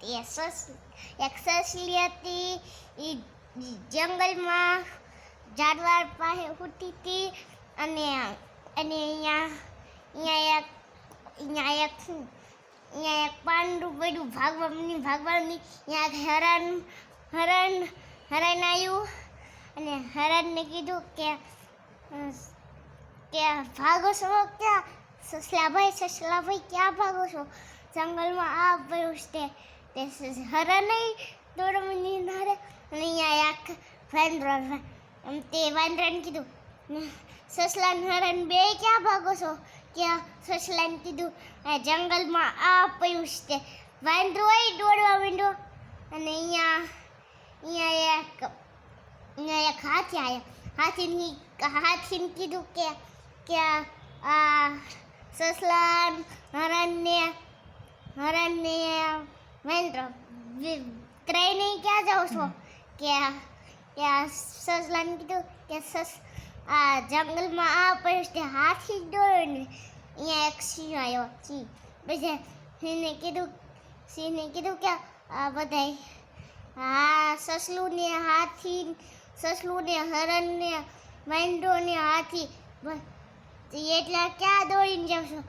તે લી હતી એ જંગલમાં ઝાડવાળ પાસે ઉઠી હતી અને અને અહીંયા અહીંયા એક અહીંયા એક અહીંયા એક પાંડું પડ્યું, ભાગવાની ભાગવાની અહીંયા એક હરણ હરણ હરણ આવ્યું અને હરણને કીધું કે કે ભાગો છો ક્યાં સસલાભાઈ સસલાભાઈ ક્યાં ભાગો છો? જંગલમાં આ પડ્યું છે તે સ- હરણે દોડવાની નારે અને અહીંયા એક વાંદરો આમ તે વાંદરાને કીધું સસલાને હરણ બે ક્યાં ભાગો છો ક્યાં સસલાન કીધું આ જંગલમાં આ પયું છે વાંદરો દોડવા માંડ્યો અને અહીંયા અહીંયા એક અહીંયા એક હાથી આવ્યા હાથીની હાથીને કીધું કે કે આ સસલાન હરણને હરણને વેન્દ્ર ત્રણે ક્યાં જાઓ છો કે કે સસલાને કીધું કે સસ આ જંગલમાં આ પડ્યું છે હાથી દોડ્યો ને અહીંયા એક સિંહ આવ્યો સિંહ પછી સિંહને કીધું સિંહને કીધું કે આ બધાય હા સસલું ને હાથી સસલું ને હરણ ને વાંદરો ને હાથી એટલા ક્યાં દોડીને જાવ છો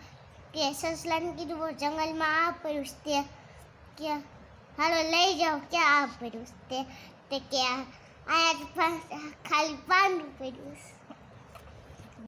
કે સસલાને કીધું "બહુ જંગલમાં આ પડ્યું તે કે હાલો લઈ જાઓ ક્યાં આ પડ્યું તે કે આ ખાલી પાંડું પડ્યું